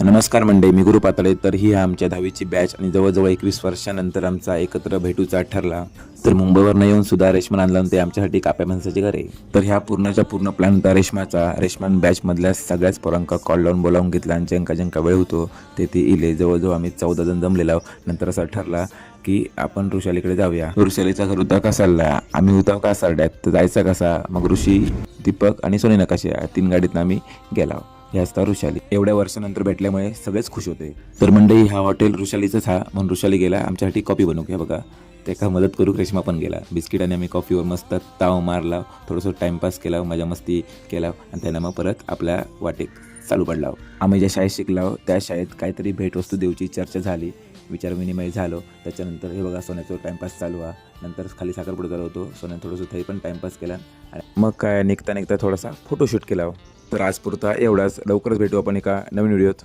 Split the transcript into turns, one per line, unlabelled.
नमस्कार मंडळी मी गुरु पातळे. तर ही आमच्या दहावीची बॅच आणि जवळजवळ एकवीस वर्षानंतर आमचा एकत्र भेटूचा ठरला. तर मुंबईवरनं येऊन सुद्धा रेशमान आणला आणि ते आमच्यासाठी काप्या माणसाचे घर आहे. तर ह्या पूर्णच्या पूर्ण प्लॅन होता रेशमाचा. रेशमान बॅचमधल्या सगळ्याच पोरांका कॉल लावून बोलावून घेतला आणि ज्यांका ज्यांका वेळ होतो ते ते इले. जवळजवळ आम्ही चौदा जण जमलेलो नंतर असा ठरला की आपण ऋषालीकडे जाऊया. ऋषालीचा घर होता कासारला आम्ही होता कासारड्यात तर जायचा कसा? मग ऋषी दीपक आणि सोनी नकाशे तीन गाडीतनं आम्ही गेलो हे असता ऋषाली एवढ्या वर्षानंतर भेटल्यामुळे सगळेच खुश होते. तर मंडळी हा हॉटेल ऋषालीचंच हा. म्हणून ऋषाली गेला. आमच्यासाठी कॉफी बनवू. घ्या बघा. त्याका मदत करू. रेश्मा पण गेला. बिस्किट आणि आम्ही कॉफीवर मस्त ताव मारला. थोडंसं टाइमपास केला. मजा मस्ती केला. आणि त्यानं मग परत आपल्या वाटेक चालू पडला. आम्ही ज्या शाळेत शिकलो त्या शाळेत काहीतरी भेटवस्तू देऊची चर्चा झाली. विचारविनिमय झालो. त्याच्यानंतर हे बघा सोन्याचं टाइमपास चालू हा. नंतर खाली साखरपुडा चालू होतो. सोन्याने थोडंसं थंय पण टाइमपास केला. आणि मग काय निघता निघता थोडासा फोटोशूट केला. तर आजपुरता एवढाच. लवकरच भेटू आपण एका नवीन व्हिडिओत.